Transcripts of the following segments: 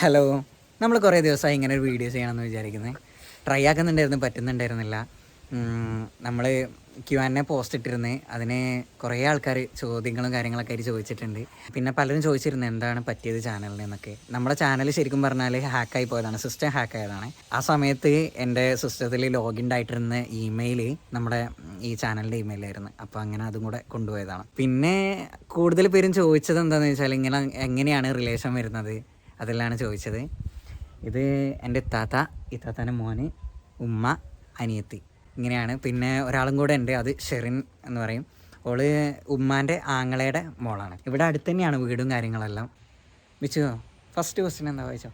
Hello നമ്മൾ കുറേ ദിവസമായി ഇങ്ങനെ ഒരു വീഡിയോ ചെയ്യണമെന്ന് വിചാരിക്കുന്നത് ട്രൈ ആക്കുന്നുണ്ടായിരുന്നു പറ്റുന്നുണ്ടായിരുന്നില്ല. നമ്മൾ ക്യു ആൻ എ പോസ്റ്റ് ഇട്ടിരുന്നു. അതിന് കുറേ ആൾക്കാർ ചോദ്യങ്ങളും കാര്യങ്ങളൊക്കെ ആയിട്ട് ചോദിച്ചിട്ടുണ്ട്. പിന്നെ പലരും ചോദിച്ചിരുന്നു എന്താണ് പറ്റിയത് ചാനലിന് എന്നൊക്കെ. നമ്മുടെ ചാനൽ ശരിക്കും പറഞ്ഞാൽ ഹാക്കായി പോയതാണ് സിസ്റ്റം ഹാക്ക് ആയതാണ്. ആ സമയത്ത് എന്റെ സിസ്റ്റത്തിൽ ലോഗിൻ ആയിട്ടിരുന്ന ഇമെയിൽ നമ്മുടെ ഈ ചാനലിന്റെ ഇമെയിലായിരുന്നു അപ്പോൾ അങ്ങനെ അതും കൂടെ കൊണ്ടുപോയതാണ്. പിന്നെ കൂടുതൽ പേരും ചോദിച്ചത് എന്താണെന്ന് വെച്ചാൽ ഇങ്ങനെ എങ്ങനെയാണ് റിലേഷൻ വരുന്നത്? അതെല്ലാം ചോദിച്ചത്. ഇത് എന്റെ താത്ത ഈ താത്താന്റെ മോന് ഉമ്മ അനിയത്തി. ഇങ്ങനെയാണ്. പിന്നെ ഒരാളും കൂടെ ഉണ്ട് അത് ഷെറിൻ എന്ന് പറയും. ഓൾ ഉമ്മാന്റെ ആങ്ങളയുടെ മോളാണ്. ഇവിടെ അടുത്ത് തന്നെയാണ് വീടും കാര്യങ്ങളെല്ലാം. വിച്ചു ഫസ്റ്റ് ക്വസ്റ്റ്യൻ എന്താ വായിച്ചോ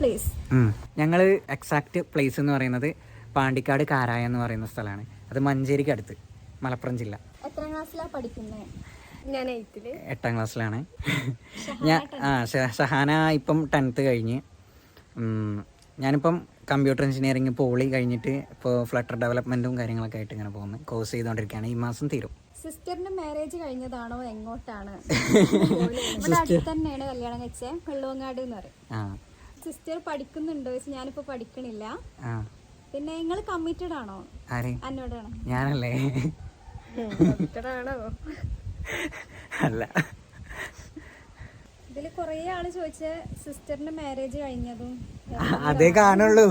പ്ലേസ് ഞങ്ങൾ എക്സാക്ട് പ്ലേസ് എന്ന് പറയുന്നത് പാണ്ടിക്കാട് കാരായ എന്ന് പറയുന്ന സ്ഥലമാണ്. അത് മഞ്ചേരിക്ക് അടുത്ത് മലപ്പുറം ജില്ല. എത്ര ക്ലാസ്സിലാണ് പഠിക്കുന്നത് ഞാൻ എട്ടാം ക്ലാസ്സിലാണ്. ഞാൻ ആ ഷഹാന ഇപ്പം ടെൻത്ത് കഴിഞ്ഞ്. ഞാനിപ്പം കമ്പ്യൂട്ടർ എഞ്ചിനീയറിംഗ് പോളി കഴിഞ്ഞിട്ട് ഇപ്പോൾ ഫ്ലട്ടർ ഡെവലപ്മെന്റും കാര്യങ്ങളൊക്കെ ആയിട്ട് ഇങ്ങനെ പോകുന്നു. കോഴ്സ് ചെയ്തുകൊണ്ടിരിക്കുകയാണ് ഈ മാസം തീരും. സിസ്റ്ററിന്റെ മാരേജ് കഴിഞ്ഞതാണോ? എങ്ങോട്ടാണ്? അടുത്ത് തന്നെയാണ് കല്യാണം കഴിച്ചേ. വെള്ളവങ്ങാട് എന്ന് പറയും. ആ. സിസ്റ്റർ പഠിക്കുന്നുണ്ടോ. ചോദിച്ചാൽ ഞാനിപ്പോ പഠിക്കണില്ല. ആ. പിന്നെ നിങ്ങൾ കമ്മിറ്റഡ് ആണോ? ആര്? എന്നോടാണോ ഞാനല്ലേ? ആണോ? അല്ല. ഇതിൽ കൊറേ ആൾ ചോദിച്ച സിസ്റ്ററിന്റെ മാരേജ് കഴിഞ്ഞതും അതേ കാണുള്ളൂ.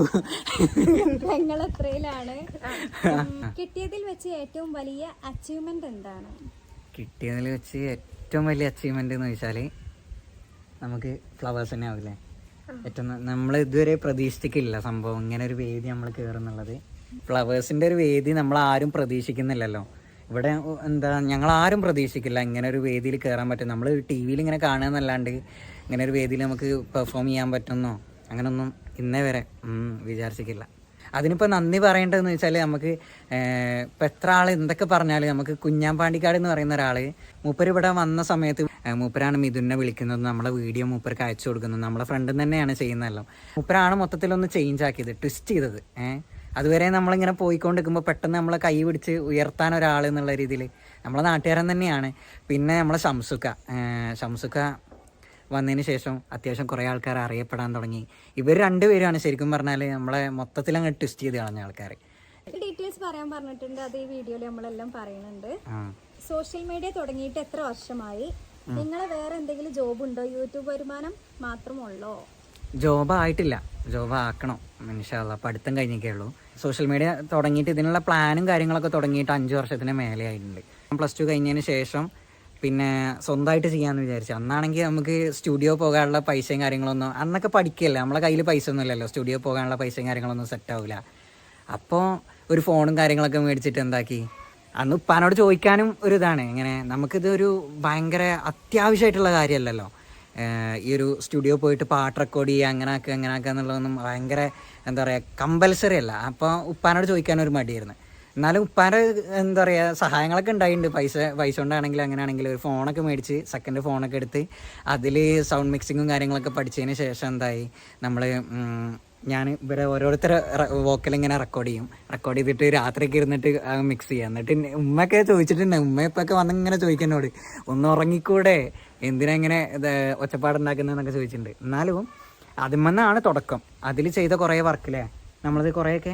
നിങ്ങൾ എത്രയിലാണ് കിട്ടിയതിൽ വെച്ച് ഏറ്റവും വലിയ അച്ചീവ്മെന്റ് എന്താണ്? കിട്ടിയതിൽ വെച്ച് ഏറ്റവും വലിയ അച്ചീവ്മെന്റ് എന്ന് വെച്ചാൽ നമുക്ക് ഫ്ലവേഴ്സ് തന്നെ ആവില്ലേ? ഏറ്റവും നമ്മൾ ഇതുവരെ പ്രതീക്ഷിക്കില്ല സംഭവം. ഇങ്ങനെ ഒരു വേദി നമ്മൾ കയറുന്നുള്ളത് ഫ്ലവേഴ്സിന്റെ ഒരു വേദി നമ്മൾ ആരും പ്രതീക്ഷിക്കുന്നില്ലല്ലോ. ഇവിടെ എന്താ ഞങ്ങൾ ആരും പ്രതീക്ഷിക്കില്ല ഇങ്ങനെ ഒരു വേദിയിൽ കയറാൻ പറ്റും. നമ്മൾ ടി വിയിൽ ഇങ്ങനെ കാണുക എന്നല്ലാണ്ട് ഇങ്ങനെ ഒരു വേദിയിൽ നമുക്ക് പെർഫോം ചെയ്യാൻ പറ്റുന്നോ? അങ്ങനൊന്നും ഇന്നേ വരെ വിചാരിച്ചിട്ടില്ല. അതിനിപ്പോൾ നന്ദി പറയേണ്ടതെന്ന് വെച്ചാൽ നമുക്ക് ഇപ്പം എത്ര ആൾ എന്തൊക്കെ പറഞ്ഞാലും നമുക്ക് കുഞ്ഞാമ്പാണ്ടിക്കാട് എന്ന് പറയുന്ന ഒരാൾ മൂപ്പര് ഇവിടെ വന്ന സമയത്ത് മൂപ്പരാണ് മിഥുനെ വിളിക്കുന്നത്. നമ്മളെ വീഡിയോ മൂപ്പർക്ക് അയച്ചു കൊടുക്കുന്നത്. നമ്മളെ ഫ്രണ്ടും തന്നെയാണ് ചെയ്യുന്നതല്ലോ. മൂപ്പരാണ് മൊത്തത്തിലൊന്ന് ചേഞ്ച് ആക്കിയത് ട്വിസ്റ്റ് ചെയ്തത് ഏഹ് അതുവരെ നമ്മളിങ്ങനെ പോയിക്കൊണ്ടിരിക്കുമ്പോൾ പെട്ടെന്ന് നമ്മളെ കൈ പിടിച്ച് ഉയർത്താൻ ഒരാൾ എന്നുള്ള രീതിയിൽ നമ്മളെ നാട്ടുകാരൻ തന്നെയാണ്. പിന്നെ നമ്മളെ ഷംസുക്ക. ശംസുക്ക ഷംസുക്ക വന്നതിന് ശേഷം അത്യാവശ്യം കുറേ ആൾക്കാർ അറിയപ്പെടാൻ തുടങ്ങി. ഇവർ രണ്ടുപേരുമാണ് ശരിക്കും പറഞ്ഞാൽ നമ്മളെ മൊത്തത്തിൽ അങ്ങ് ട്വിസ്റ്റ് ചെയ്ത് കളഞ്ഞ ആൾക്കാർ ഡീറ്റെയിൽസ് പറയാൻ പറഞ്ഞിട്ടുണ്ട്. അത് ഈ വീഡിയോയിൽ നമ്മളെല്ലാം പറയുന്നുണ്ട്. സോഷ്യൽ മീഡിയ തുടങ്ങിയിട്ട് എത്ര വർഷമായി? നിങ്ങളെ വേറെ എന്തെങ്കിലും ജോബ് ഉണ്ടോ? യൂട്യൂബ് വരുമാനം മാത്രമുള്ളോ? ജോബ് ആയിട്ടില്ല. ജോബ് ആക്കണം മനുഷ്യ പഠിത്തം കഴിഞ്ഞൊക്കെ ഉള്ളൂ. സോഷ്യൽ മീഡിയ തുടങ്ങിയിട്ട് ഇതിനുള്ള പ്ലാനും കാര്യങ്ങളൊക്കെ തുടങ്ങിയിട്ട് അഞ്ച് വർഷത്തിന് മേലെ ആയിട്ടുണ്ട്. പ്ലസ് ടു കഴിഞ്ഞതിന് ശേഷം പിന്നെ സ്വന്തമായിട്ട് ചെയ്യാമെന്ന് വിചാരിച്ചു. അന്നാണെങ്കിൽ നമുക്ക് സ്റ്റുഡിയോ പോകാനുള്ള പൈസയും കാര്യങ്ങളൊന്നും അന്നൊക്കെ പഠിക്കല്ലേ? നമ്മളെ കയ്യിൽ പൈസ ഒന്നും ഇല്ലല്ലോ. സ്റ്റുഡിയോ പോകാനുള്ള പൈസയും കാര്യങ്ങളൊന്നും സെറ്റ് ആവില്ല അപ്പോൾ ഒരു ഫോണും കാര്യങ്ങളൊക്കെ മേടിച്ചിട്ട് എന്താക്കി? അന്ന് ഉപ്പാനോട് ചോദിക്കാനും ഒരു ഇതാണ്. ഇങ്ങനെ നമുക്കിതൊരു ഭയങ്കര അത്യാവശ്യമായിട്ടുള്ള കാര്യമല്ലല്ലോ. ഈ ഒരു സ്റ്റുഡിയോ പോയിട്ട് പാട്ട് റെക്കോർഡ് ചെയ്യുക അങ്ങനെ ആക്കുക അങ്ങനെ ആക്കുക എന്നുള്ളതൊന്നും ഭയങ്കര എന്താ പറയുക കമ്പൽസറി അല്ല. അപ്പോൾ ഉപ്പാനോട് ചോദിക്കാൻ ഒരു മടിയായിരുന്നു. എന്നാലും ഉപ്പാന്റെ എന്താ പറയുക സഹായങ്ങളൊക്കെ ഉണ്ടായിട്ടുണ്ട്. പൈസ പൈസ കൊണ്ടാണെങ്കിൽ അങ്ങനെയാണെങ്കിൽ ഒരു ഫോണൊക്കെ മേടിച്ച് സെക്കൻഡ് ഫോണൊക്കെ എടുത്ത് അതിൽ സൗണ്ട് മിക്സിങ്ങും കാര്യങ്ങളൊക്കെ പഠിച്ചതിന് ശേഷം എന്തായി? നമ്മൾ ഞാൻ ഇവരെ ഓരോരുത്തരെ വോക്കൽ ഇങ്ങനെ റെക്കോർഡ് ചെയ്യും. റെക്കോർഡ് ചെയ്തിട്ട് രാത്രിയൊക്കെ ഇരുന്നിട്ട് മിക്സ് ചെയ്യാം. എന്നിട്ട് ഉമ്മയൊക്കെ ചോദിച്ചിട്ടുണ്ട്. ഉമ്മ വന്ന് ഇങ്ങനെ ചോദിക്കുന്നോട്. ഒന്ന് ഉറങ്ങിക്കൂടെ? എന്തിനാ ഇങ്ങനെ ഒച്ചപ്പാടുണ്ടാക്കുന്നതെന്നൊക്കെ ചോദിച്ചിട്ടുണ്ട്. എന്നാലും അതിമെന്നാണ് തുടക്കം. അതിൽ ചെയ്ത കുറേ വർക്കില്ലേ? നമ്മളത് കുറേയൊക്കെ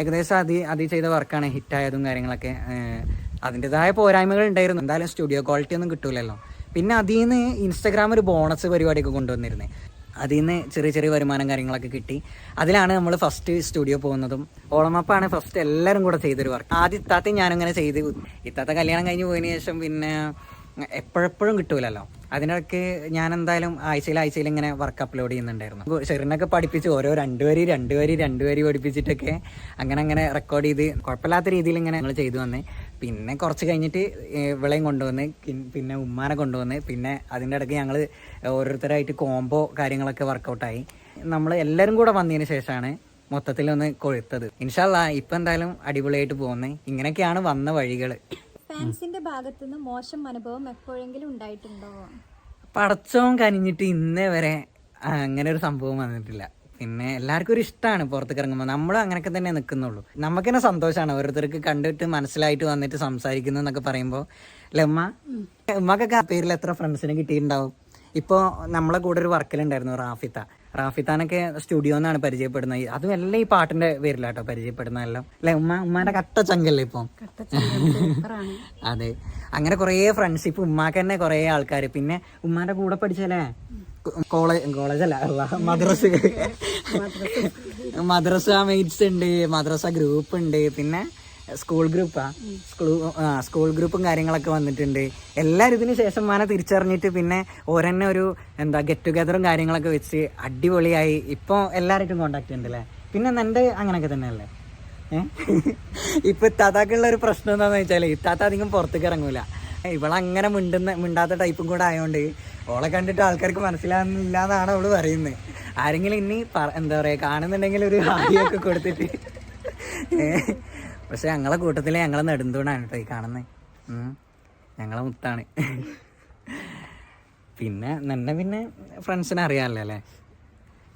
ഏകദേശം അതി അതിൽ ചെയ്ത വർക്കാണ് ഹിറ്റായതും കാര്യങ്ങളൊക്കെ. അതിന്റെതായ പോരായ്മകൾ ഉണ്ടായിരുന്നു. എന്തായാലും സ്റ്റുഡിയോ ക്വാളിറ്റി ഒന്നും കിട്ടൂലല്ലോ. പിന്നെ അതിൽ നിന്ന് ഇൻസ്റ്റാഗ്രാം ഒരു ബോണസ് പരിപാടിയൊക്കെ കൊണ്ടുവന്നിരുന്നത് അതിൽ നിന്ന് ചെറിയ ചെറിയ വരുമാനം കാര്യങ്ങളൊക്കെ കിട്ടി. അതിലാണ് നമ്മൾ ഫസ്റ്റ് സ്റ്റുഡിയോ പോകുന്നതും ഓളമപ്പാണ് ഫസ്റ്റ് എല്ലാവരും കൂടെ ചെയ്തൊരു വർക്ക് ആദ്യം ഇത്താത്തയും ഞാനിങ്ങനെ ചെയ്ത് ഇത്താത്ത കല്യാണം കഴിഞ്ഞ് പോയതിന് ശേഷം പിന്നെ എപ്പോഴെപ്പോഴും കിട്ടൂലല്ലോ. അതിനൊക്കെ ഞാൻ എന്തായാലും ആഴ്ചയിൽ ആഴ്ചയിൽ ഇങ്ങനെ വർക്ക് അപ്ലോഡ് ചെയ്യുന്നുണ്ടായിരുന്നു. ഷെറിനൊക്കെ പഠിപ്പിച്ച് ഓരോ രണ്ട് വരി രണ്ട് വരി രണ്ട് വരി പഠിപ്പിച്ചിട്ടൊക്കെ അങ്ങനെ അങ്ങനെ റെക്കോർഡ് ചെയ്ത് കുഴപ്പമില്ലാത്ത രീതിയിൽ ഇങ്ങനെ ഞങ്ങൾ ചെയ്തു വന്നേ. പിന്നെ കുറച്ച് കഴിഞ്ഞിട്ട് വിളയും കൊണ്ടുവന്ന് പിന്നെ ഉമ്മാനെ കൊണ്ടുവന്ന് പിന്നെ അതിന്റെ ഇടയ്ക്ക് ഞങ്ങൾ ഓരോരുത്തരായിട്ട് കോംബോ കാര്യങ്ങളൊക്കെ വർക്കൗട്ടായി നമ്മൾ എല്ലാവരും കൂടെ വന്നതിന് ശേഷമാണ് മൊത്തത്തിലൊന്ന് കൊഴുത്തത്. ഇൻഷാല്ല ഇപ്പം എന്തായാലും അടിപൊളിയായിട്ട് പോകുന്നത് ഇങ്ങനെയൊക്കെയാണ് വന്ന വഴികൾ ഫാൻസിന്റെ ഭാഗത്തുനിന്ന് മോശം അനുഭവം എപ്പോഴെങ്കിലും ഉണ്ടായിട്ടുണ്ടോ? പടച്ചവും കനിഞ്ഞിട്ട് ഇന്നേ വരെ അങ്ങനെ ഒരു സംഭവം വന്നിട്ടില്ല. പിന്നെ എല്ലാവർക്കും ഒരു ഇഷ്ടമാണ് പുറത്തേക്ക് ഇറങ്ങുമ്പോൾ നമ്മളും അങ്ങനെയൊക്കെ തന്നെ നിൽക്കുന്നുള്ളൂ. നമുക്ക് തന്നെ സന്തോഷമാണ് ഓരോരുത്തർക്ക് കണ്ടിട്ട് മനസ്സിലായിട്ട് വന്നിട്ട് സംസാരിക്കുന്നു എന്നൊക്കെ പറയുമ്പോൾ അല്ലേ ഉമ്മ? ഉമ്മക്കൊക്കെ ആ പേരിൽ എത്ര ഫ്രണ്ട്സിനെ കിട്ടിയിട്ടുണ്ടാവും? ഇപ്പോൾ നമ്മളെ കൂടെ ഒരു വർക്കിലുണ്ടായിരുന്നു റാഫിത്ത. റാഫിത്താനൊക്കെ സ്റ്റുഡിയോ എന്നാണ് പരിചയപ്പെടുന്നത്. അതും എല്ലാം ഈ പാട്ടിന്റെ പേരിലാട്ടോ പരിചയപ്പെടുന്നതെല്ലാം. അല്ലെ ഉമ്മ ഉമ്മാന്റെ കട്ട ചങ്കല്ലേ ഇപ്പം? അതെ. അങ്ങനെ കുറേ ഫ്രണ്ട്ഷിപ്പ് ഉമ്മാക്ക് തന്നെ കുറേ ആൾക്കാർ പിന്നെ ഉമ്മാന്റെ കൂടെ പഠിച്ചല്ലേ? കോളേജ് കോളേജല്ല അല്ല മദ്രസ. മദ്രസ. മേറ്റ്സ് ഉണ്ട് മദ്രസ ഗ്രൂപ്പ് ഉണ്ട്. പിന്നെ സ്കൂൾ ഗ്രൂപ്പാ. സ്കൂൾ സ്കൂൾ ഗ്രൂപ്പും കാര്യങ്ങളൊക്കെ വന്നിട്ടുണ്ട്. എല്ലാവരും ഇതിന് ശേഷം മാന തിരിച്ചറിഞ്ഞിട്ട് പിന്നെ ഓരെന്നെ ഒരു എന്താ ഗെറ്റ് ടുഗദറും കാര്യങ്ങളൊക്കെ വെച്ച് അടിപൊളിയായി. ഇപ്പോൾ എല്ലാവരായിട്ടും കോണ്ടാക്ട് ഉണ്ട് അല്ലേ പിന്നെ എന്റെ അങ്ങനെയൊക്കെ തന്നെയല്ലേ? ഇപ്പൊ ഇത്താത്താക്കുള്ള ഒരു പ്രശ്നം എന്താണെന്ന് വെച്ചാൽ ഇത്താത്ത അധികം പുറത്തേക്ക് ഇറങ്ങൂല. ഇവളങ്ങനെ മിണ്ടുന്ന മിണ്ടാത്ത ടൈപ്പും കൂടെ ആയതുകൊണ്ട് ഓളെ കണ്ടിട്ട് ആൾക്കാർക്ക് മനസ്സിലാകുന്നില്ല എന്നാണ് അവൾ പറയുന്നത് ആരെങ്കിലും ഇനി എന്താ പറയാ കാണുന്നുണ്ടെങ്കിൽ ഒരു ഹായിയൊക്കെ കൊടുത്തിട്ട്. പക്ഷെ ഞങ്ങളെ കൂട്ടത്തിൽ ഞങ്ങളെ നെടുന്തൂണാണ് കേട്ടോ ഈ കാണുന്നത് ഞങ്ങളെ മുത്താണ്. പിന്നെ നിന്നെ പിന്നെ ഫ്രണ്ട്സിനെ അറിയാമല്ലോ അല്ലേ?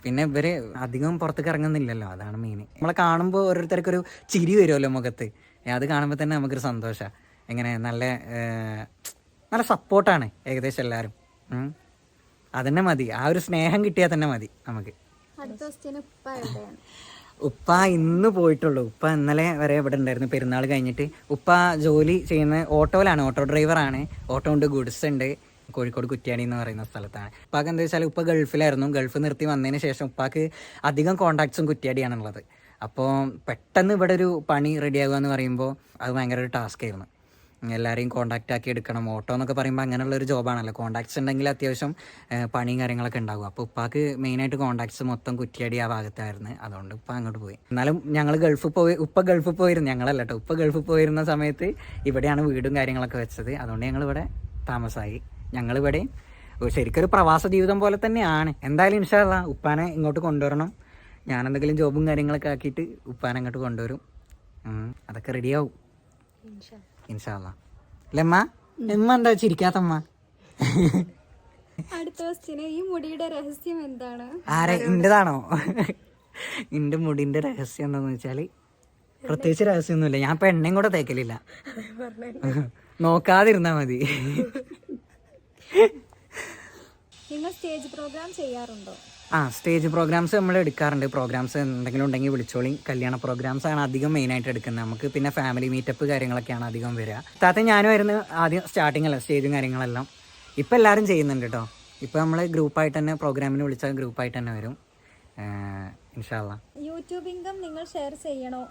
പിന്നെ ഇവർ അധികം പുറത്തേക്ക് ഇറങ്ങുന്നില്ലല്ലോ അതാണ് മെയിൻ നമ്മളെ കാണുമ്പോൾ ഓരോരുത്തർക്ക് ഒരു ചിരി വരുമല്ലോ മുഖത്ത്. അത് കാണുമ്പോൾ തന്നെ നമുക്കൊരു സന്തോഷമാണ് എങ്ങനെ നല്ല നല്ല സപ്പോർട്ടാണ് ഏകദേശം എല്ലാവരും. അതന്നെ മതി. ആ ഒരു സ്നേഹം കിട്ടിയാൽ തന്നെ മതി നമുക്ക്. ഉപ്പ ഇന്ന് പോയിട്ടുള്ളൂ. ഉപ്പ ഇന്നലെ വരെ ഇവിടെ ഉണ്ടായിരുന്നു. പെരുന്നാൾ കഴിഞ്ഞിട്ട് ഉപ്പ ജോലി ചെയ്യുന്ന ഓട്ടോയിലാണ്. ഓട്ടോ ഡ്രൈവറാണ്. ഓട്ടോ ഉണ്ട് ഗുഡ്സ് ഉണ്ട്. കോഴിക്കോട് കുറ്റ്യാടി എന്ന് പറയുന്ന സ്ഥലത്താണ്. ഉപ്പാക്ക് എന്താ വെച്ചാൽ ഉപ്പ ഗൾഫിലായിരുന്നു. ഗൾഫ് നിർത്തി വന്നതിന് ശേഷം ഉപ്പാക്ക് അധികം കോണ്ടാക്ട്സും കുറ്റിയാടിയാണുള്ളത്. അപ്പോൾ പെട്ടെന്ന് ഇവിടെ ഒരു പണി റെഡിയാകുക എന്ന് പറയുമ്പോൾ അത് ഭയങ്കര ഒരു ടാസ്ക് ആയിരുന്നു. എല്ലാവരെയും കോണ്ടാക്റ്റ് ആക്കി എടുക്കണം. ഓട്ടോ എന്നൊക്കെ പറയുമ്പോൾ അങ്ങനെയുള്ള ഒരു ജോബാണല്ലോ കോണ്ടാക്ട്സ് ഉണ്ടെങ്കിൽ അത്യാവശ്യം പണിയും കാര്യങ്ങളൊക്കെ ഉണ്ടാകും അപ്പോൾ ഉപ്പാക്ക് മെയിനായിട്ട് കോണ്ടാക്ട്സ് മൊത്തം കുറ്റിയടി ആ ഭാഗത്തായിരുന്നു. അതുകൊണ്ട് ഉപ്പ അങ്ങോട്ട് പോയി. എന്നാലും ഞങ്ങൾ ഗൾഫിൽ പോയി ഉപ്പ ഗൾഫിൽ പോയിരുന്നു. ഞങ്ങളല്ല കേട്ടോ ഉപ്പ ഗൾഫിൽ പോയിരുന്ന സമയത്ത് ഇവിടെയാണ് വീടും കാര്യങ്ങളൊക്കെ വെച്ചത്. അതുകൊണ്ട് ഞങ്ങളിവിടെ താമസമായി ഞങ്ങളിവിടെ ശരിക്കൊരു പ്രവാസ ജീവിതം പോലെ തന്നെയാണ്. എന്തായാലും ഇൻഷാല്ല ഉപ്പാനെ ഇങ്ങോട്ട് കൊണ്ടുവരണം. ഞാൻ എന്തെങ്കിലും ജോബും കാര്യങ്ങളൊക്കെ ആക്കിയിട്ട് ഉപ്പാനെ അങ്ങോട്ട് കൊണ്ടുവരും. അതൊക്കെ റെഡിയാവും ഇൻഷാല്ല അല്ലമ്മ എമ്മ എന്താ ചിരിക്കാത്തമ്മ? അടുത്ത ക്വസ്റ്റ്യൻ ഈ മുടിയുടെ രഹസ്യം എന്താണ്? ആരെ? ഇന്റെ മുടിന്റെ രഹസ്യം എന്താന്ന് വെച്ചാൽ പ്രത്യേകിച്ച് രഹസ്യമൊന്നുമില്ല. ഞാൻ ഇപ്പൊ എണ്ണയും കൂടെ തേക്കലില്ല. നോക്കാതിരുന്നാ മതി. നിങ്ങൾ സ്റ്റേജ് പ്രോഗ്രാം ചെയ്യാറുണ്ടോ? ആ സ്റ്റേജ് പ്രോഗ്രാംസ് നമ്മൾ എടുക്കാറുണ്ട്. പ്രോഗ്രാംസ് എന്തെങ്കിലും ഉണ്ടെങ്കിൽ വിളിച്ചോളി. കല്യാണ പ്രോഗ്രാംസ് ആണ് അധികം മെയിനായിട്ട് എടുക്കുന്നത്. നമുക്ക് പിന്നെ ഫാമിലി മീറ്റപ്പ് കാര്യങ്ങളൊക്കെയാണ് അധികം വരിക. താത്ത ഞാൻ ആയിരുന്നു ആദ്യം സ്റ്റാർട്ടിങ് അല്ല സ്റ്റേജും കാര്യങ്ങളെല്ലാം. ഇപ്പം എല്ലാവരും ചെയ്യുന്നുണ്ട് കേട്ടോ ഇപ്പം നമ്മൾ ഗ്രൂപ്പായിട്ട് തന്നെ പ്രോഗ്രാമിന് വിളിച്ചാൽ ഗ്രൂപ്പായിട്ട് തന്നെ വരും. ഇൻഷാല്ല യൂട്യൂബ് ഇൻകം നിങ്ങൾ ഷെയർ? ചെയ്യണോ?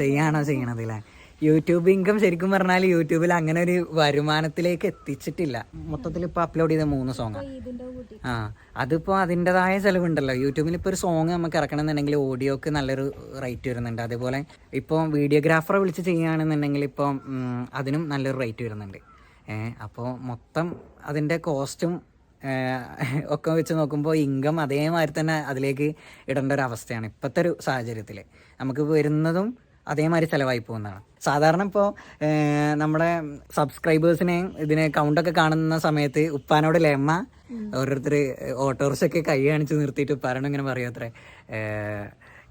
ചെയ്യാണോ? ചെയ്യണത് അല്ലേ യൂട്യൂബ് ഇൻകം ശരിക്കും പറഞ്ഞാൽ യൂട്യൂബിൽ അങ്ങനെ ഒരു വരുമാനത്തിലേക്ക് എത്തിച്ചിട്ടില്ല. മൊത്തത്തിൽ ഇപ്പോൾ അപ്ലോഡ് ചെയ്ത മൂന്ന് സോങ് ആ. അതിപ്പോൾ അതിന്റെതായ ചിലവുണ്ടല്ലോ. യൂട്യൂബിൽ ഇപ്പോൾ ഒരു സോങ് നമുക്ക് ഇറക്കണമെന്നുണ്ടെങ്കിൽ ഓഡിയോക്ക് നല്ലൊരു റേറ്റ് വരുന്നുണ്ട്. അതേപോലെ ഇപ്പോൾ വീഡിയോഗ്രാഫറെ വിളിച്ച് ചെയ്യുകയാണെന്നുണ്ടെങ്കിൽ ഇപ്പോൾ അതിനും നല്ലൊരു റേറ്റ് വരുന്നുണ്ട്. ഏഹ് അപ്പോൾ മൊത്തം അതിന്റെ കോസ്റ്റും ഒക്കെ വെച്ച് നോക്കുമ്പോൾ ഇൻകം അതേമാതിരി തന്നെ അതിലേക്ക് ഇടേണ്ട ഒരു അവസ്ഥയാണ് ഇപ്പോഴത്തെ ഒരു സാഹചര്യത്തിൽ നമുക്ക് വരുന്നതും അതേമാതിരി ചിലവായി പോകുന്നതാണ്. സാധാരണ ഇപ്പോൾ നമ്മുടെ സബ്സ്ക്രൈബേഴ്സിനെയും ഇതിനെ കൗണ്ടൊക്കെ കാണുന്ന സമയത്ത് ഉപ്പാനോട് ലെമ്മ ഓരോരുത്തർ ഓട്ടോറിക്ഷ ഒക്കെ കൈ കാണിച്ച് നിർത്തിയിട്ട് ഉപ്പാനോട് ഇങ്ങനെ പറയും അത്രേ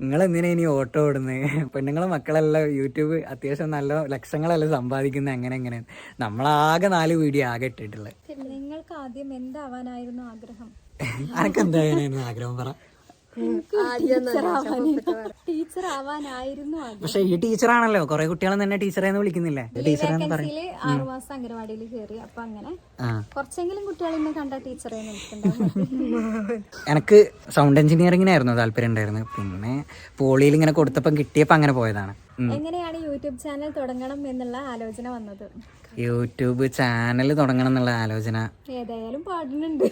നിങ്ങൾ എന്തിനാ ഇനി ഓട്ടോ ഓടുന്നത് പെണ്ണുങ്ങളും മക്കളെല്ലാം യൂട്യൂബ് അത്യാവശ്യം നല്ല ലക്ഷങ്ങളെല്ലാം സമ്പാദിക്കുന്നത് അങ്ങനെ എങ്ങനെ നമ്മളാകെ നാല് വീഡിയോ ആകെ ഇട്ടിട്ടുള്ളത്. നിങ്ങൾക്ക് ആദ്യം എന്താവാനായിരുന്നു ആഗ്രഹം? അനക്ക് എന്തായാലും ആഗ്രഹം പറ. ടീച്ചർ ആവാനായിരുന്നു പക്ഷെ ഈ ടീച്ചറാണല്ലോ കുറെ കുട്ടികളും തന്നെ ടീച്ചറെ വിളിക്കുന്നില്ലേ? ടീച്ചറെന്ന് പറയും. വേക്കൻസിയിൽ ആറു മാസം അംഗനവാടിയിൽ കയറി അപ്പൊ അങ്ങനെ കുറച്ചെങ്കിലും കണ്ട ടീച്ചറെ എനിക്ക് സൗണ്ട് എഞ്ചിനീയറിംഗിനായിരുന്നു താല്പര്യം ഉണ്ടായിരുന്നു. പിന്നെ പോളിയിൽ ഇങ്ങനെ കൊടുത്തപ്പം കിട്ടിയപ്പോ അങ്ങനെ പോയതാണ്. എങ്ങനെയാണ് യൂട്യൂബ് ചാനൽ തുടങ്ങണം എന്നുള്ള ആലോചന വന്നത്? യൂട്യൂബ് ചാനൽ തുടങ്ങണം എന്നുള്ള ആലോചന. ഏതായാലും പാടുന്നുണ്ട്.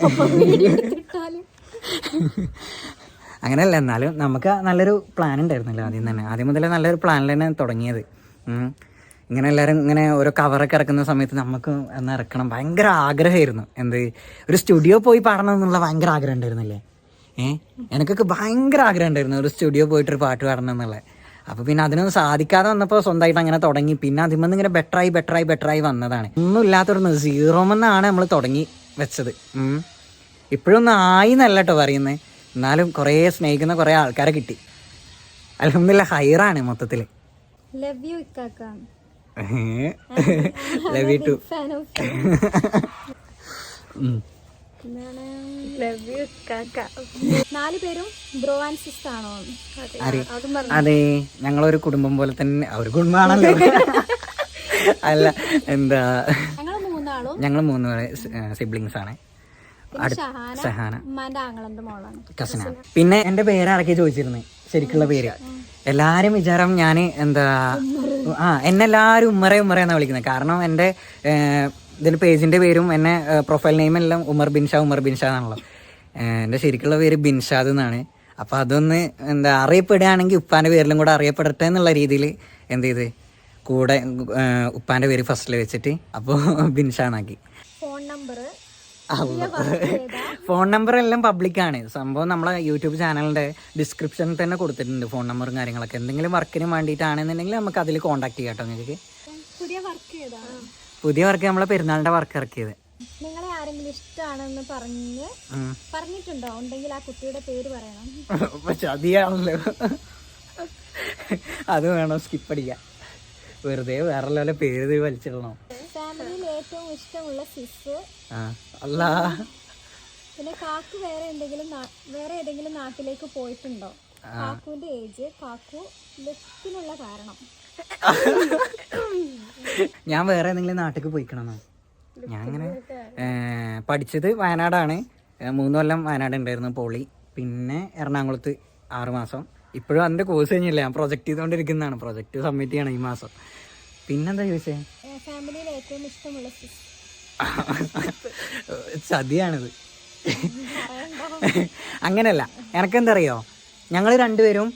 വീഡിയോ എടുത്തിട്ടാലും. അങ്ങനെയല്ല എന്നാലും നമുക്ക് നല്ലൊരു പ്ലാൻ ഉണ്ടായിരുന്നല്ലോ ആദ്യം തന്നെ. ആദ്യം മുതലേ നല്ലൊരു പ്ലാനിൽ തന്നെ തുടങ്ങിയത്. ഇങ്ങനെ എല്ലാവരും ഇങ്ങനെ ഓരോ കവറൊക്കെ ഇറക്കുന്ന സമയത്ത് നമുക്ക് എന്ന് ഇറക്കണം. ഭയങ്കര ആഗ്രഹമായിരുന്നു. എന്ത്? ഒരു സ്റ്റുഡിയോ പോയി പാടണം എന്നുള്ള ഭയങ്കര ആഗ്രഹം ഉണ്ടായിരുന്നില്ലേ? ഏഹ് എനിക്കൊക്കെ ഭയങ്കര ആഗ്രഹം ഉണ്ടായിരുന്നു ഒരു സ്റ്റുഡിയോ പോയിട്ട് ഒരു പാട്ട് പാടണം എന്നുള്ളത് അപ്പോൾ പിന്നെ അതിനൊന്നും സാധിക്കാതെ വന്നപ്പോൾ സ്വന്തമായിട്ട് അങ്ങനെ തുടങ്ങി. പിന്നെ അതിൽ നിന്ന് ഇങ്ങനെ ബെറ്ററായി ബെറ്ററായി ബെറ്ററായി വന്നതാണ്. ഒന്നും ഇല്ലാത്തൊരു സീറോമെന്നാണ് നമ്മൾ തുടങ്ങി വെച്ചത്. ഇപ്പോഴൊന്നും ആയി എന്നല്ല കേട്ടോ പറയുന്നത് എന്നാലും കുറേ സ്നേഹിക്കുന്ന കുറേ ആൾക്കാരെ കിട്ടി. അലഹമില്ല ഹൈറാണ് മൊത്തത്തിൽ love you love you too അതെ ഞങ്ങളൊരു കുടുംബം പോലെ തന്നെ ഒരു കുടുംബമാണല്ലോ. അല്ല എന്താ? ഞങ്ങൾ മൂന്ന് സിബ്ലിങ്സ് ആണ്. ഷഹാന കസിനാണ് പിന്നെ എന്റെ പേര് ആരൊക്കെ ചോദിച്ചിരുന്നേ ശരിക്കുള്ള പേര്. എല്ലാരും വിചാരം ഞാൻ എന്താ ആ എന്നെ എല്ലാരും ഉമ്മറെ ഉമ്മറെ എന്നാ വിളിക്കുന്നത് കാരണം എന്റെ ഏഹ്, ഇതിന്റെ പേജിന്റെ പേരും എന്നെ പ്രൊഫൈൽ നെയിം എല്ലാം ഉമർ ബിൻഷാ ഉമർ ബിൻഷാ എന്നാണല്ലോ. എന്റെ എന്റെ ശരിക്കുള്ള പേര് ബിൻഷാദ് എന്നാണ്. അപ്പൊ അതൊന്ന് എന്താ അറിയപ്പെടുകയാണെങ്കിൽ ഉപ്പാന്റെ പേരിലും കൂടെ അറിയപ്പെടട്ടെ എന്നുള്ള രീതിയിൽ എന്ത് ചെയ്ത് കൂടെ ഉപ്പാന്റെ പേര് ഫസ്റ്റിൽ വെച്ചിട്ട് അപ്പോൾ ബിൻഷാന്നാക്കി ഫോൺ നമ്പർ ഫോൺ നമ്പർ എല്ലാം പബ്ലിക്കാണ്. സംഭവം നമ്മളെ യൂട്യൂബ് ചാനലിന്റെ ഡിസ്ക്രിപ്ഷനിൽ തന്നെ കൊടുത്തിട്ടുണ്ട് ഫോൺ നമ്പറും കാര്യങ്ങളൊക്കെ. എന്തെങ്കിലും വർക്കിന് വേണ്ടിയിട്ടാണെന്നുണ്ടെങ്കിൽ നമുക്ക് അതിൽ കോൺടാക്ട് ചെയ്യാം കേട്ടോ നിങ്ങൾക്ക്. പുതിയ വർക്ക് നമ്മളെ പെരുന്നാളിന്റെ വർക്ക് ഇറക്കിയത്. നിങ്ങളെ ആരെങ്കിലും ഇഷ്ടമാണെന്ന് പറഞ്ഞ് പറഞ്ഞിട്ടുണ്ടോ? ഉണ്ടെങ്കിൽ ആ കുട്ടിയുടെ പേര് പറയണം. ചതിയാണല്ലോ അത് വേണം സ്കിപ്പ് അടിക്കാൻ. വെറുതെ വേറെ പോലെ പേര് വലിച്ചിടണം. ഫാമിലിയിൽ ഏറ്റവും ഇഷ്ടമുള്ള സിസ്. അല്ല പിന്നെ കാക്കു വേറെ എന്തെങ്കിലും വേറെ ഏതെങ്കിലും നാട്ടിലേക്ക് പോയിട്ടുണ്ടോ? കാക്കുവിന്റെ ഏജ് കാക്കു ലുക്കിനുള്ള കാരണം. ഞാൻ വേറെ ഏതെങ്കിലും നാട്ടിലേക്ക് പോയിക്കണമെന്നോ ഞാൻ അങ്ങനെ പഠിച്ചത് വയനാടാണ്. മൂന്ന് കൊല്ലം വയനാട് ഉണ്ടായിരുന്നു പോളി. പിന്നെ എറണാകുളത്ത് ആറുമാസം ഇപ്പോഴും അതിന്റെ കോഴ്സ് കഴിഞ്ഞില്ല. ഞാൻ പ്രൊജക്റ്റ് ചെയ്തുകൊണ്ടിരിക്കുന്നതാണ് പ്രൊജക്റ്റ് സബ്മിറ്റ് ചെയ്യണം ഈ മാസം. പിന്നെന്താ ചോദിച്ചേ? ഫാമിലിയിൽ ഏറ്റവും ഇഷ്ടമുള്ള ചതിയാണിത് അങ്ങനെയല്ല എനക്കെന്താ അറിയോ ഞങ്ങൾ രണ്ടുപേരും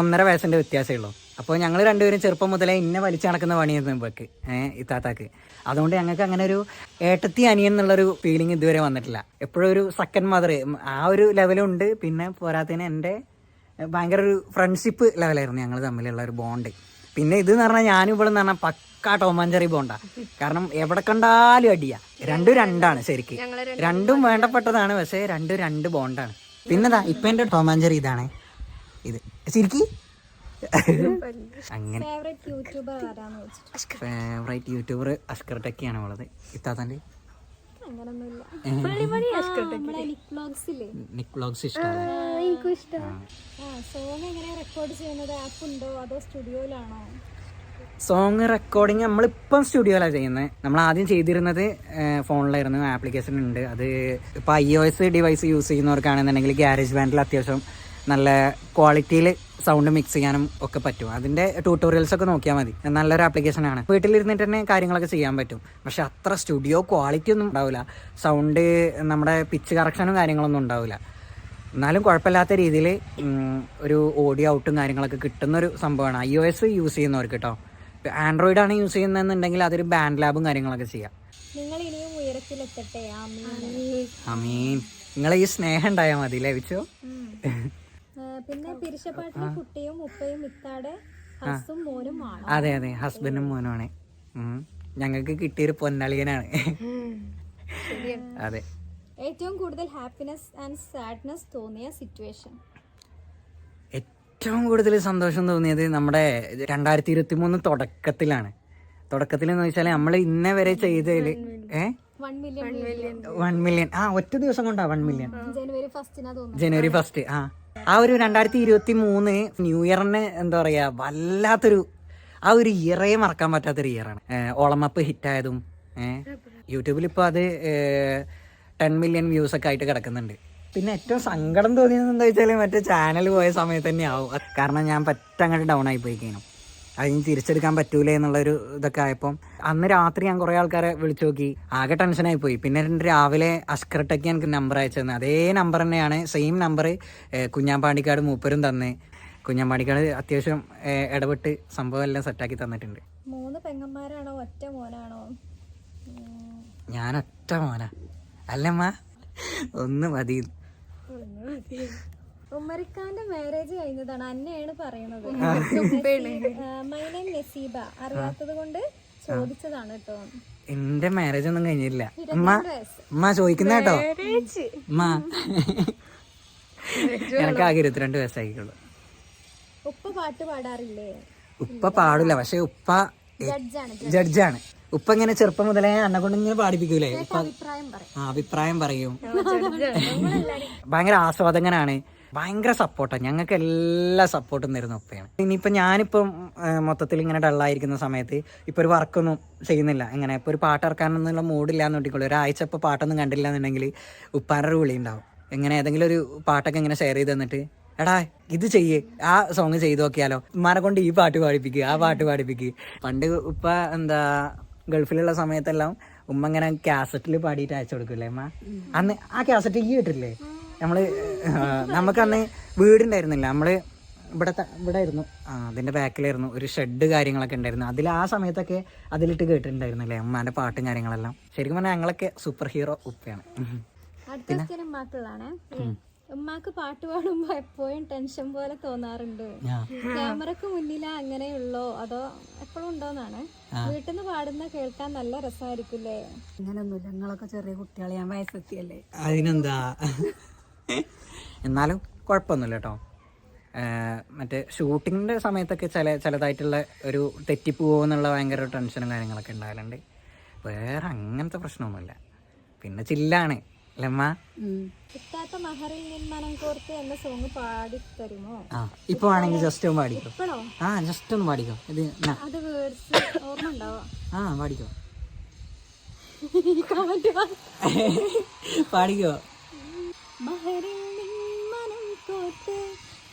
ഒന്നര വയസ്സിന്റെ വ്യത്യാസമേ ഉള്ളൂ. അപ്പോൾ ഞങ്ങൾ രണ്ടുപേരും ചെറുപ്പം മുതലേ ഇന്നെ വലിച്ചു നടക്കുന്ന പണിയായിരുന്നു ഏഹ് ഇത്താത്താക്ക് അതുകൊണ്ട് ഞങ്ങൾക്ക് അങ്ങനെ ഒരു ഏട്ടത്തി അനിയൻ എന്നുള്ളൊരു ഫീലിംഗ് ഇതുവരെ വന്നിട്ടില്ല. എപ്പോഴും ഒരു സെക്കൻഡ് മദർ ആ ഒരു ലെവലുണ്ട് പിന്നെ പോരാത്തതിന് എന്റെ ഭയങ്കര ഒരു ഫ്രണ്ട്ഷിപ്പ് ലെവലായിരുന്നു ഞങ്ങൾ തമ്മിലുള്ള ഒരു ബോണ്ട് പിന്നെ ഇത് എന്ന് പറഞ്ഞാൽ ഞാനും ഇവിടെ എന്ന് പറഞ്ഞാൽ പക്കാ ടോമാഞ്ചറി ബോണ്ട. കാരണം എവിടെ കണ്ടാലും അടിയാ. രണ്ടും രണ്ടാണ് ശരിക്ക്. രണ്ടും വേണ്ടപ്പെട്ടതാണ് പക്ഷേ രണ്ടും രണ്ട് ബോണ്ടാണ്. പിന്നെതാ ഇപ്പൊ എന്റെ ടോമാഞ്ചറി ഇതാണ്. ഇത്. ശരിക്ക്? അങ്ങനെ. ഫേവറേറ്റ് യൂട്യൂബർ അസ്കർ ടെക്കിയാണ് ഉള്ളത്. ഇത്താത്തന്റെ? അങ്ങനൊന്നുമില്ല. എനിക്കും നമ്മുടെ ലിപ് വ്ലോഗ്സ് ഇല്ലേ? നിക് വ്ളോഗ്സ് ഇഷ്ടമാണ് ഇഷ്ടം. ആ. സോങ് എങ്ങനെ റെക്കോർഡ് ചെയ്യുന്നത്? ആപ്പ് ഉണ്ടോ? അതോ സ്റ്റുഡിയോയിലാണോ സോങ് റെക്കോർഡിങ് നമ്മളിപ്പം സ്റ്റുഡിയോയിലാണ് ചെയ്യുന്നത് നമ്മൾ ആദ്യം ചെയ്തിരുന്നത് ഫോണിലായിരുന്നു ആപ്ലിക്കേഷൻ ഉണ്ട്. അത് ഇപ്പോൾ I O S device use ചെയ്യുന്നവർക്കാണെന്നുണ്ടെങ്കിൽ garage ബാൻഡിൽ അത്യാവശ്യം നല്ല ക്വാളിറ്റിയിൽ സൗണ്ട് മിക്സ് ചെയ്യാനും ഒക്കെ പറ്റും. അതിന്റെ ട്യൂട്ടോറിയൽസ് ഒക്കെ നോക്കിയാൽ മതി. നല്ലൊരു ആപ്ലിക്കേഷനാണ് വീട്ടിലിരുന്നിട്ട് തന്നെ കാര്യങ്ങളൊക്കെ ചെയ്യാൻ പറ്റും. പക്ഷെ അത്ര സ്റ്റുഡിയോ ക്വാളിറ്റി ഒന്നും ഉണ്ടാവില്ല. സൗണ്ട് നമ്മുടെ പിച്ച് കറക്ഷനും കാര്യങ്ങളൊന്നും ഉണ്ടാവില്ല. എന്നാലും കുഴപ്പമില്ലാത്ത രീതിയിൽ ഒരു ഓഡിയോ ഔട്ടും കാര്യങ്ങളൊക്കെ കിട്ടുന്ന ഒരു സംഭവമാണ്. ഐ ഒ എസ് യൂസ് ചെയ്യുന്നവർക്ക് കേട്ടോ ആൻഡ്രോയിഡ് ആണ് യൂസ് ചെയ്യുന്നതെന്നുണ്ടെങ്കിൽ അതൊരു ബാൻഡ് ലാബും കാര്യങ്ങളൊക്കെ ചെയ്യാം. നിങ്ങൾ ഇനിയും ഉയരത്തിലെത്തട്ടെ? നിങ്ങളെ ഈ സ്നേഹം ഉണ്ടായാൽ മതി ലഭിച്ചോ പിന്നെ പിരിശപ്പാട്ടിലെ കുട്ടിയും ഉപ്പയും ഇത്താടെ ഹസും മോനും ആണ്? അതെ അതെ. ഹസ്ബൻഡും മോനുമാണ്. ഞങ്ങൾക്ക് കിട്ടിയൊരു പൊന്നളിയനാണ്. അതെ. ഏറ്റവും കൂടുതൽ ഹാപ്പിനെസ് ആൻഡ് സാഡ്നെസ് തോന്നിയ സിറ്റുവേഷൻ ഏറ്റവും കൂടുതൽ സന്തോഷം തോന്നിയത് നമ്മുടെ രണ്ടായിരത്തി ഇരുപത്തി മൂന്ന് തുടക്കത്തിലാണ് തുടക്കത്തിൽ എന്ന് വെച്ചാൽ നമ്മൾ ഇന്നേ വരെ ചെയ്തതിൽ ഏഹ് വൺ മില്യൺ ആ ഒറ്റ ദിവസം കൊണ്ടാ വൺ മില്യൺ ജനുവരി ഫസ്റ്റിനാ തോന്നുന്നത് ജനുവരി ഫസ്റ്റ് ആ. ആ ഒരു രണ്ടായിരത്തി ഇരുപത്തി മൂന്ന് ന്യൂ ഇയറിന് എന്താ പറയാ വല്ലാത്തൊരു ആ ഒരു ഇയറേ മറക്കാൻ പറ്റാത്തൊരു ഇയറാണ് ഓളമപ്പ് ഹിറ്റായതും യൂട്യൂബിൽ ഇപ്പോൾ അത് ടെൻ മില്യൺ വ്യൂസ് ഒക്കെ ആയിട്ട് കിടക്കുന്നുണ്ട്. പിന്നെ ഏറ്റവും സങ്കടം തോന്നിയത് എന്താ വെച്ചാൽ മറ്റേ ചാനൽ പോയ സമയത്ത് തന്നെ ആവും കാരണം ഞാൻ പറ്റങ്ങോട്ട് ഡൗൺ ആയി പോയി കഴിഞ്ഞു. അത് ഇനി തിരിച്ചെടുക്കാൻ പറ്റൂലേ എന്നുള്ളൊരു ഇതൊക്കെ ആയപ്പം അന്ന് രാത്രി ഞാൻ കുറേ ആൾക്കാരെ വിളിച്ചു നോക്കി. ആകെ ടെൻഷനായി പോയി. പിന്നെ രണ്ട് രാവിലെ അസ്കർട്ടൊക്കെ എനിക്ക് നമ്പർ അയച്ചു തന്നെ. അതേ നമ്പർ തന്നെയാണ്. സെയിം നമ്പർ കുഞ്ഞാമ്പാണ്ടിക്കാട് മൂപ്പരും തന്നെ. കുഞ്ഞാമ്പാണ്ടിക്കാട് അത്യാവശ്യം ഇടപെട്ട് സംഭവം എല്ലാം സെറ്റാക്കി തന്നിട്ടുണ്ട്. മൂന്ന് പെങ്ങന്മാരാണോ? ഒറ്റ മോനാണോ? ഞാൻ ഒറ്റ മോനാ. അല്ലമ്മ ഒന്ന് മതി. ഉമ്മറിക്കാന്റെ മാരേജ് കഴിഞ്ഞതാണ് അന്നയാണ് പറയുന്നത്. My name Naseeba. അറിയാത്തത് കൊണ്ട് ചോദിച്ചതാണ് കേട്ടോ എന്റെ മാരേജ് ഒന്നും കഴിഞ്ഞില്ല ഉമ്മ ചോദിക്കുന്ന കേട്ടോ. ഉമ്മ. എനിക്ക് ആകെ ഇരുപത്തിരണ്ട് വയസ്സായിക്കുള്ളൂ ഉപ്പ പാട്ട് പാടാറില്ലേ? ഉപ്പ പാടില്ല പക്ഷെ ഉപ്പ ജഡ്ജാണ് ഉപ്പ ഇങ്ങനെ ചെറുപ്പം മുതലേ എന്നെ കൊണ്ട് ഇങ്ങനെ പാടിപ്പിക്കൂലേ? ഉപ്പ അഭിപ്രായം പറയും. ആ അഭിപ്രായം പറയും. ഭയങ്കര ആസ്വാദകനാണ്. ഭയങ്കര സപ്പോർട്ടാണ് ഞങ്ങൾക്ക് എല്ലാ സപ്പോർട്ടും തരുന്ന ഉപ്പയാണ്. ഇനിയിപ്പോൾ ഞാനിപ്പം മൊത്തത്തിൽ ഇങ്ങനെ ഡള്ളായിരിക്കുന്ന സമയത്ത് ഇപ്പോൾ ഒരു വർക്കൊന്നും ചെയ്യുന്നില്ല. ഇങ്ങനെ ഇപ്പോൾ ഒരു പാട്ട് ഇറക്കാനൊന്നുള്ള മൂഡില്ല എന്നുണ്ടെങ്കിൽ ഒരാഴ്ച ഇപ്പോൾ പാട്ടൊന്നും കണ്ടില്ല എന്നുണ്ടെങ്കിൽ ഉപ്പാരുടെ വിളി ഉണ്ടാവും. എങ്ങനെ ഏതെങ്കിലും ഒരു പാട്ടൊക്കെ ഇങ്ങനെ ഷെയർ ചെയ്ത് തന്നിട്ട് എടാ ഇത് ചെയ്യ്. ആ സോങ് ചെയ്ത് നോക്കിയാലോ. ഉമ്മാനെ കൊണ്ട് ഈ പാട്ട് പാടിപ്പിക്കുക ആ പാട്ട് പാടിപ്പിക്കുക പണ്ട് ഉപ്പ എന്താ ഗൾഫിലുള്ള സമയത്തെല്ലാം ഉമ്മ ഇങ്ങനെ കാസറ്റിൽ പാടിയിട്ട് അയച്ചു കൊടുക്കില്ലേ അമ്മ അന്ന് ആ കാസറ്റ് ഈ കേട്ടില്ലേ? നമ്മൾ ആ, നമുക്കന്ന് വീടുണ്ടായിരുന്നില്ല. നമ്മൾ ഇവിടെ ഇവിടെ ആയിരുന്നു ആ അതിന്റെ ബാക്കിലായിരുന്നു. ഒരു ഷെഡ് കാര്യങ്ങളൊക്കെ ഉണ്ടായിരുന്നു. അതിൽ ആ സമയത്തൊക്കെ അതിലിട്ട് കേട്ടിട്ടുണ്ടായിരുന്നില്ലേ? അമ്മാന്റെ പാട്ടും കാര്യങ്ങളെല്ലാം. ശരിക്കും പറഞ്ഞാൽ ഞങ്ങളൊക്കെ സൂപ്പർ ഹീറോ ഉപ്പയാണ്. ഉമ്മാക്ക് പാട്ട് പാടുമ്പോ എപ്പോഴും ടെൻഷൻ പോലെ തോന്നാറുണ്ട്. ക്യാമറക്ക് മുന്നിലാ അങ്ങനെയുള്ളോ? അതോ എപ്പോഴും ഉണ്ടോന്നാണ്. വീട്ടിൽ നിന്ന് പാടുന്ന കേൾക്കാൻ നല്ല രസമായിരിക്കില്ലേ? അങ്ങനെയൊന്നുമില്ല ഞങ്ങളൊക്കെ ചെറിയ കുട്ടികളെ ഞാൻ വയസ്സെത്തിയല്ലേ? അതിനെന്താ? എന്നാലും കുഴപ്പമൊന്നുമില്ല കേട്ടോ മറ്റേ ഷൂട്ടിങ്ങിന്റെ സമയത്തൊക്കെ ചില ചിലതായിട്ടുള്ള ഒരു തെറ്റിപ്പോവോ എന്നുള്ള ഭയങ്കര ടെൻഷനും കാര്യങ്ങളൊക്കെ ഉണ്ടാകലുണ്ട് വേറെ അങ്ങനത്തെ പ്രശ്നമൊന്നുമില്ല. പിന്നെ ചില്ലാണ്. ആണെങ്കിൽ ജസ്റ്റ് ഒന്ന് പാടിക്കോ. ആ ജസ്റ്റ് ഒന്ന് പാടിക്കോ. ഇത് ആ പാടിക്കോ. പാടിക്കോ. മഹറിൽ നിന്മനം കോർത്ത്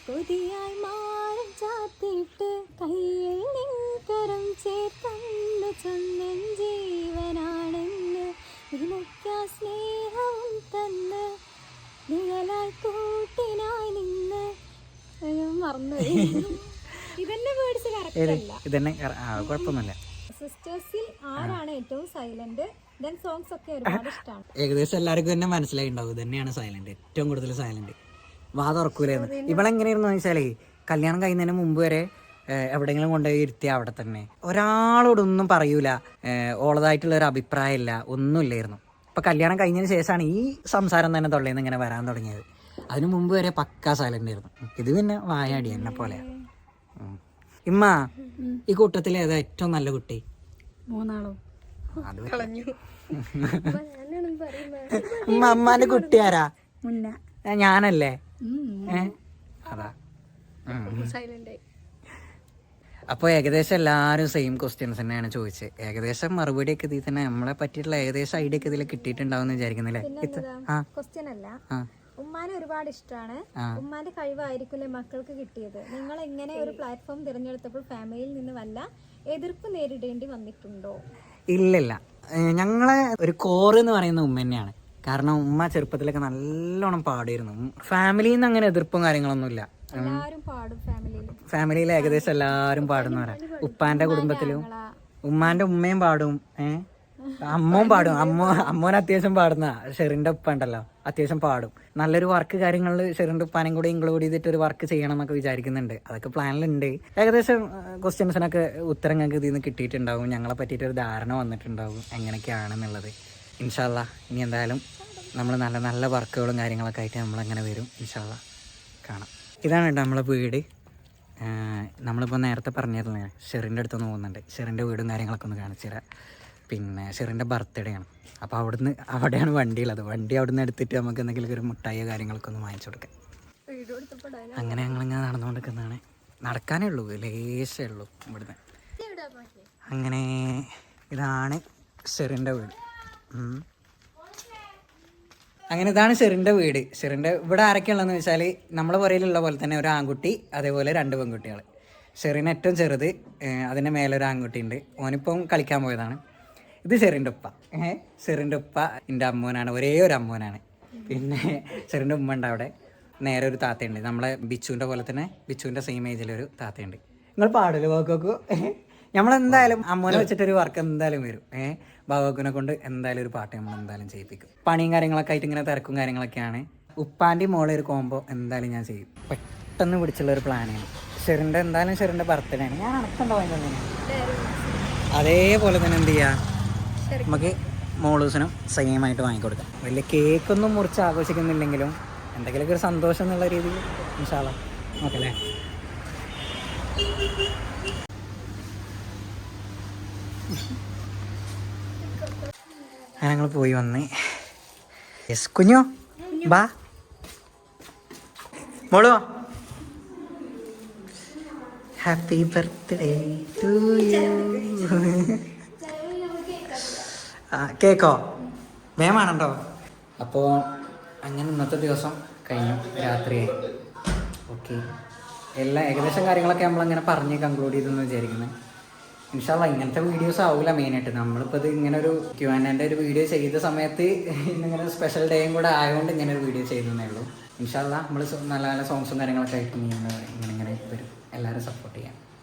കൊതിയായി മാറും ചാത്തിട്ട് കയ്യിൽ നിൻകരം ചേർത്തന്ന് ചൊന്നൻ ജീവനാണെന്ന് നിനക്കാ സ്നേഹവും തന്ന് നിഴലായി കൂട്ടിനായി നിന്ന്. മറന്നു ഇതന്നെ വേർഡ്സ് കറക്റ്റ് അല്ല ഇതന്നെ കുഴപ്പമൊന്നുമില്ല. സിസ്റ്റേഴ്സിൽ ആരാണ് ഏറ്റവും സൈലന്റ്? സോങ്സ് ഒക്കെ ഒരുപാട് ഇഷ്ടമാണ് ഏകദേശം എല്ലാവർക്കും തന്നെ മനസ്സിലായി ഉണ്ടാവും ഇത് തന്നെയാണ് സൈലന്റ് ഏറ്റവും കൂടുതൽ സൈലന്റ് വാ തുറക്കൂലായിരുന്നു. ഇവളെങ്ങനെയായിരുന്നു വെച്ചാലേ കല്യാണം കഴിയുന്നതിന് മുമ്പ് വരെ എവിടെങ്കിലും എവിടെയെങ്കിലും കൊണ്ടുപോയി ഇരുത്തിയ അവിടെ തന്നെ. ഒരാളോടൊന്നും പറയൂല. ഓളതായിട്ടുള്ള ഒരു അഭിപ്രായമില്ല. ഒന്നുമില്ലായിരുന്നു. ഇപ്പൊ കല്യാണം കഴിഞ്ഞതിന് ശേഷമാണ് ഈ സംസാരം തന്നെ തൊള്ളേന്ന് ഇങ്ങനെ വരാൻ തുടങ്ങിയത്. അതിനു മുമ്പ് വരെ പക്കാ സൈലന്റ് ആയിരുന്നു. ഇത് പിന്നെ വായാടി എന്നെ പോലെ ഇമ്മ ഈ കൂട്ടത്തിൽ ഏതാ ഏറ്റവും നല്ല കുട്ടി? മൂന്നാളോ. അമ്മാന്റെ കുട്ടി ആരാ? ഞാനല്ലേ? അപ്പൊ അതാ ആയി. അപ്പോൾ ഏകദേശം എല്ലാവരും സെയിം ക്വസ്റ്റ്യൻസ് തന്നെയാണ് ചോദിച്ചത് ഏകദേശം മറുപടി ഒക്കെ ഇതിൽ തന്നെ നമ്മളെ പറ്റിയിട്ടുള്ള ഏകദേശം ഐഡിയ ഒക്കെ ഇതിൽ കിട്ടിയിട്ടുണ്ടാവും എന്ന് വിചാരിക്കുന്നില്ലേ ക്വസ്റ്റ്യൻ അല്ല. ഉമ്മാനെ ഒരുപാട് ഇഷ്ടമാണ് ഉമ്മാന്റെ കഴിവായിരിക്കില്ലേ മക്കൾക്ക് കിട്ടിയത്? നിങ്ങൾ എങ്ങനെ ഒരു പ്ലാറ്റ്ഫോം തിരഞ്ഞെടുത്തപ്പോൾ ഫാമിലിയിൽ നിന്ന് വല്ല എതിർപ്പ് നേരിടേണ്ടി വന്നിട്ടുണ്ടോ? ഇല്ലില്ല. ഞങ്ങളെ ഒരു കോറ് എന്ന് പറയുന്ന ഉമ്മ തന്നെയാണ്. കാരണം ഉമ്മ ചെറുപ്പത്തിലൊക്കെ നല്ലോണം പാടിയിരുന്നു. ഫാമിലിയിൽ നിന്ന് അങ്ങനെ എതിർപ്പും കാര്യങ്ങളൊന്നുമില്ല. ഫാമിലിയിൽ. ഏകദേശം എല്ലാവരും പാടുന്നവരാ ഉപ്പാന്റെ കുടുംബത്തിലും ഉമ്മാന്റെ ഉമ്മയും പാടും. ഏ? അമ്മവും പാടും. അമ്മ അമ്മോൻ അത്യാവശ്യം പാടുന്ന ഷെറിന്റെ ഉപ്പ ഉണ്ടല്ലോ. അത്യാവശ്യം പാടും. നല്ലൊരു വർക്ക് കാര്യങ്ങളിൽ ഷെറിന്റെ ഉപ്പാനും കൂടി ഇൻക്ലൂഡ് ചെയ്തിട്ട് ഒരു വർക്ക് ചെയ്യണം എന്നൊക്കെ വിചാരിക്കുന്നുണ്ട്. അതൊക്കെ പ്ലാനിലുണ്ട് ഏകദേശം ക്വസ്റ്റ്യൻസിനൊക്കെ ഉത്തരം ഞങ്ങൾക്ക് ഇതിൽ നിന്ന് കിട്ടിയിട്ടുണ്ടാവും. ഞങ്ങളെ പറ്റിയിട്ട് ഒരു ധാരണ വന്നിട്ടുണ്ടാവും. എങ്ങനെയൊക്കെയാണെന്നുള്ളത്. ഇൻഷാല്ല ഇനി എന്തായാലും നമ്മൾ നല്ല നല്ല വർക്കുകളും കാര്യങ്ങളൊക്കെ ആയിട്ട് നമ്മളങ്ങനെ വരും. ഇൻഷാല്ല കാണാം. ഇതാണ് കേട്ടോ നമ്മളെ വീട്. നമ്മളിപ്പോൾ നേരത്തെ പറഞ്ഞിരുന്നേ ഷെറിന്റെ അടുത്തൊന്ന് പോകുന്നുണ്ട്. ഷെറിന്റെ വീടും കാര്യങ്ങളൊക്കെ ഒന്ന് കാണിച്ചു തരാം. പിന്നെ ഷെറിന്റെ ബർത്ത്ഡേ ആണ് അപ്പോൾ അവിടുന്ന് അവിടെയാണ് വണ്ടിയുള്ളത് വണ്ടി അവിടുന്ന് എടുത്തിട്ട് നമുക്ക് എന്തെങ്കിലും ഒരു മുട്ടായോ കാര്യങ്ങളൊക്കെ ഒന്ന് വാങ്ങിച്ചു കൊടുക്കാം. അങ്ങനെ ഞങ്ങളിങ്ങനെ നടന്നുകൊണ്ടിരിക്കുന്നതാണ്. നടക്കാനേ ഉള്ളൂ ലേശേ ഉള്ളൂ ഇവിടുന്ന്. അങ്ങനെ ഇതാണ് ഷെറിന്റെ വീട്. അങ്ങനെ ഇതാണ് ഷെറിന്റെ വീട്. ഷെറിന്റെ ഇവിടെ ആരൊക്കെയുള്ളതെന്ന് വെച്ചാൽ നമ്മളെ പുറയിലുള്ള പോലെ തന്നെ ഒരു ആൺകുട്ടി അതേപോലെ രണ്ട് പെൺകുട്ടികൾ ഷെറിന് ഏറ്റവും ചെറുത് അതിന്റെ മേലെ ഒരു ആൺകുട്ടി ഉണ്ട് ഓനിപ്പം കളിക്കാൻ പോയതാണ്. ഇത് ഷെറിന്റെ ഉപ്പ. ഏഹ്? ഷെറിന്റെ ഉപ്പ എന്റെ അമ്മോനാണ്. ഒരേ ഒരു അമ്മോനാണ്. പിന്നെ ഷെറിന്റെ ഉമ്മ ഉണ്ട് അവിടെ. നേരെ ഒരു താത്തയുണ്ട്. നമ്മളെ ബിച്ചുവിന്റെ പോലെ തന്നെ ബിച്ചുവിന്റെ സെയിം ഏജിലൊരു താത്തയുണ്ട്. നിങ്ങൾ പാടില്ല വാക്കോക്കു നമ്മളെന്തായാലും അമ്മോനെ വെച്ചിട്ടൊരു വർക്ക് എന്തായാലും വരും. ഏഹ്? ബാബാക്കുനെ കൊണ്ട് എന്തായാലും ഒരു പാട്ട് നമ്മൾ എന്തായാലും ചെയ്യിപ്പിക്കും. പണിയും കാര്യങ്ങളൊക്കെ ആയിട്ട് ഇങ്ങനെ തിരക്കും കാര്യങ്ങളൊക്കെയാണ്. ഉപ്പാന്റെയും മോളെ ഒരു കോംബോ എന്തായാലും ഞാൻ ചെയ്യും. പെട്ടെന്ന് പിടിച്ചുള്ള ഒരു പ്ലാനാണ് ഷെറിന്റെ എന്തായാലും ഷെറിന്റെ ബർത്ത്ഡേ ആണ് ഞാൻ തന്നെ അതേപോലെ തന്നെ എന്ത് ചെയ്യുക നമുക്ക് മോളൂസിനും സെയിം ആയിട്ട് വാങ്ങിക്കൊടുക്കാം. വലിയ കേക്കൊന്നും മുറിച്ച് ആഘോഷിക്കുന്നില്ലെങ്കിലും എന്തെങ്കിലുമൊക്കെ ഒരു സന്തോഷം എന്നുള്ള രീതിയിൽ നോക്കല്ലേ അങ്ങനെ ഞങ്ങൾ പോയി വന്ന്. യെസ് കുഞ്ഞോ ബാ. മോളോ. ഹാപ്പി ബർത്ത്ഡേ ടു യു കേക്കോ? വേമാണോ അപ്പോ അങ്ങനെ ഇന്നത്തെ ദിവസം കഴിഞ്ഞു രാത്രി ഓക്കെ. എല്ലാ ഏകദേശം കാര്യങ്ങളൊക്കെ നമ്മൾ അങ്ങനെ പറഞ്ഞ് കൺക്ലൂഡ് ചെയ്തെന്ന് വിചാരിക്കുന്നത് ഇൻഷാല്ല ഇങ്ങനത്തെ വീഡിയോസ് ആവില്ല മെയിനായിട്ട് നമ്മളിപ്പോൾ ഇത് ഇങ്ങനെ ഒരു ക്യൂ ആൻഡ് ഒരു വീഡിയോ ചെയ്ത സമയത്ത് ഇന്നിങ്ങനെ സ്പെഷ്യൽ ഡേയും കൂടെ ആയതുകൊണ്ട് ഇങ്ങനെ ഒരു വീഡിയോ ചെയ്തതേ ഉള്ളൂ ഇൻഷാല്ല നമ്മൾ നല്ല നല്ല സോങ്സും കാര്യങ്ങളൊക്കെ ആയിട്ട് ഇങ്ങനെ ഇങ്ങനെ ഇങ്ങനെ വരും. എല്ലാവരും സപ്പോർട്ട് ചെയ്യാം.